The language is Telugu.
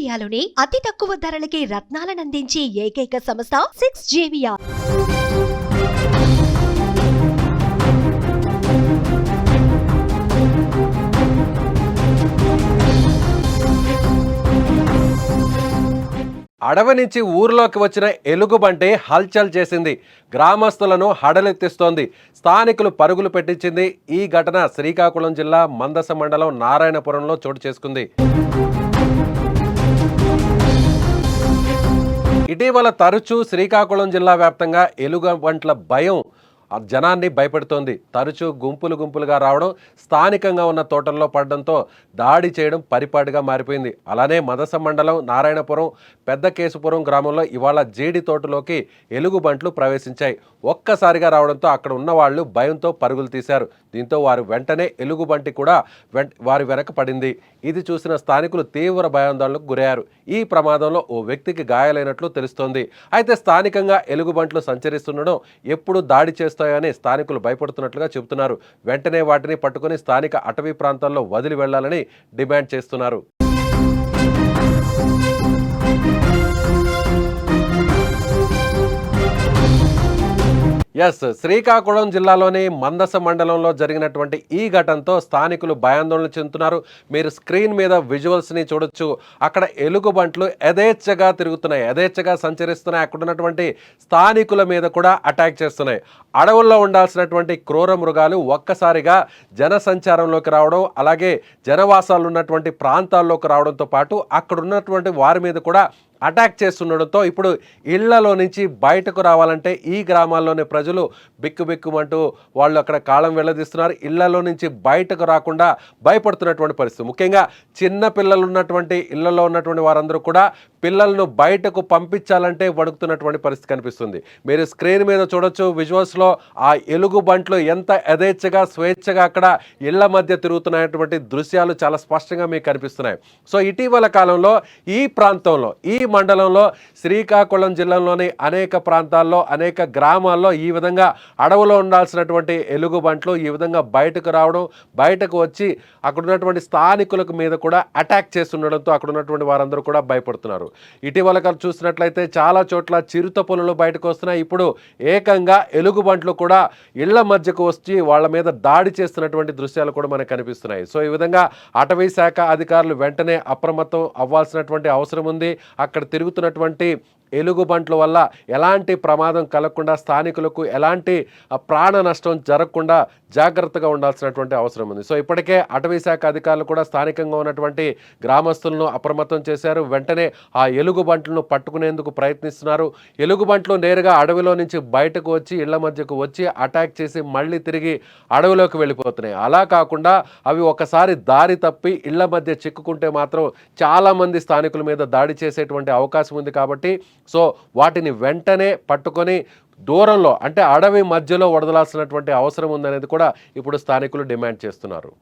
ఇండియాలోనే అతి తక్కువ ధరలకి రత్నాలనందించే ఏకైక సంస్థ సిక్స్ జేవియా అడవి నుంచి ఊర్లోకి వచ్చిన ఎలుగుబంటి హల్చల్ చేసింది. గ్రామస్తులను హడలెత్తిస్తోంది. స్థానికులు పరుగులు పెట్టించింది. ఈ ఘటన శ్రీకాకుళం జిల్లా మందస మండలం నారాయణపురంలో చోటు చేసుకుంది. ఇటీవల తరచూ శ్రీకాకుళం జిల్లా వ్యాప్తంగా ఎలుగుబంట్ల భయం జనాన్ని భయపెడుతోంది. తరచూ గుంపులు గుంపులుగా రావడం స్థానికంగా ఉన్న తోటల్లో పడడంతో దాడి చేయడం పరిపాటిగా మారిపోయింది. అలానే మదస మండలం నారాయణపురం పెద్ద కేసుపురం గ్రామంలో ఇవాళ జీడి తోటలోకి ఎలుగుబంట్లు ప్రవేశించాయి. ఒక్కసారిగా రావడంతో అక్కడ ఉన్న వాళ్ళు భయంతో పరుగులు తీశారు. దీంతో వారు వెంటనే ఎలుగుబంటి కూడా వెంట వారి వెనక పడింది. ఇది చూసిన స్థానికులు తీవ్ర భయాందోళనకు గురయ్యారు. ఈ ప్రమాదంలో ఓ వ్యక్తికి గాయాలైనట్లు తెలుస్తోంది. అయితే స్థానికంగా ఎలుగుబంట్లు సంచరిస్తుండడం ఎప్పుడు దాడి చేస్తూ వస్తాయని స్థానికులు భయపడుతున్నట్లుగా చెబుతున్నారు. వెంటనే వాటిని పట్టుకుని స్థానిక అటవీ ప్రాంతాల్లో వదిలి వెళ్ళాలని డిమాండ్ చేస్తున్నారు. ఎస్ శ్రీకాకుళం జిల్లాలోని మందస మండలంలో జరిగినటువంటి ఈ ఘటనతో స్థానికులు భయాందోళన చెందుతున్నారు. మీరు స్క్రీన్ మీద విజువల్స్ని చూడొచ్చు. అక్కడ ఎలుగుబంట్లు యథేచ్ఛగా తిరుగుతున్నాయి. యథేచ్ఛగా సంచరిస్తున్నాయి. అక్కడ ఉన్నటువంటి స్థానికుల మీద కూడా అటాక్ చేస్తున్నాయి. అడవుల్లో ఉండాల్సినటువంటి క్రూర మృగాలు ఒక్కసారిగా జనసంచారంలోకి రావడం అలాగే జనవాసాలు ఉన్నటువంటి ప్రాంతాల్లోకి రావడంతో పాటు అక్కడ ఉన్నటువంటి వారి మీద కూడా అటాక్ చేస్తుండడంతో ఇప్పుడు ఇళ్ళలో నుంచి బయటకు రావాలంటే ఈ గ్రామాల్లోని ప్రజలు బిక్కుబిక్కుమంటూ వాళ్ళు అక్కడ కాలం వెళ్ళదీస్తున్నారు. ఇళ్ళలో నుంచి బయటకు రాకుండా భయపడుతున్నటువంటి పరిస్థితి. ముఖ్యంగా చిన్న పిల్లలు ఉన్నటువంటి ఇళ్ళలో ఉన్నటువంటి వారందరూ కూడా పిల్లలను బయటకు పంపించాలంటే వణుకుతున్నటువంటి పరిస్థితి కనిపిస్తుంది. మీరు స్క్రీన్ మీద చూడొచ్చు విజువల్స్లో ఆ ఎలుగు బంట్లు ఎంత యథేచ్ఛగా స్వేచ్ఛగా అక్కడ ఇళ్ళ మధ్య తిరుగుతున్నటువంటి దృశ్యాలు చాలా స్పష్టంగా మీకు కనిపిస్తున్నాయి. సో ఇటీవల కాలంలో ఈ ప్రాంతంలో ఈ మండలంలో శ్రీకాకుళం జిల్లాలోని అనేక ప్రాంతాల్లో అనేక గ్రామాల్లో ఈ విధంగా అడవులో ఉండాల్సినటువంటి ఎలుగుబంట్లు ఈ విధంగా బయటకు రావడం బయటకు వచ్చి అక్కడ ఉన్నటువంటి స్థానికులకు మీద కూడా అటాక్ చేస్తుండడంతో అక్కడ ఉన్నటువంటి వారందరూ కూడా భయపడుతున్నారు. ఇటీవల చూసినట్లయితే చాలా చోట్ల చిరుత పులులు బయటకు వస్తున్నాయి. ఇప్పుడు ఏకంగా ఎలుగుబంట్లు కూడా ఇళ్ళ మధ్యకు వచ్చి వాళ్ళ మీద దాడి చేస్తున్నటువంటి దృశ్యాలు కూడా మనకు కనిపిస్తున్నాయి. సో ఈ విధంగా అటవీ శాఖ అధికారులు వెంటనే అప్రమత్తం అవ్వాల్సినటువంటి అవసరం ఉంది. అక్కడ తిరుగుతున్నటువంటి ఎలుగుబంట్ల వల్ల ఎలాంటి ప్రమాదం కలగకుండా స్థానికులకు ఎలాంటి ప్రాణ నష్టం జరగకుండా జాగ్రత్తగా ఉండాల్సినటువంటి అవసరం ఉంది. సో ఇప్పటికే అటవీ శాఖ అధికారులు కూడా స్థానికంగా ఉన్నటువంటి గ్రామస్తులను అప్రమత్తం చేశారు. వెంటనే ఆ ఎలుగుబంట్లను పట్టుకునేందుకు ప్రయత్నిస్తున్నారు. ఎలుగుబంట్లు నేరుగా అడవిలో నుంచి బయటకు వచ్చి ఇళ్ళ మధ్యకు వచ్చి అటాక్ చేసి మళ్ళీ తిరిగి అడవిలోకి వెళ్ళిపోతున్నాయి. అలా కాకుండా అవి ఒకసారి దారి తప్పి ఇళ్ళ మధ్య చిక్కుకుంటే మాత్రం చాలామంది స్థానికుల మీద దాడి చేసేటువంటి అవకాశం ఉంది కాబట్టి సో వాటిని వెంటనే పట్టుకొని దూరంలో అంటే అడవి మధ్యలో వడదలాల్సినటువంటి అవసరం ఉందనేది కూడా ఇప్పుడు స్థానికులు డిమాండ్ చేస్తున్నారు.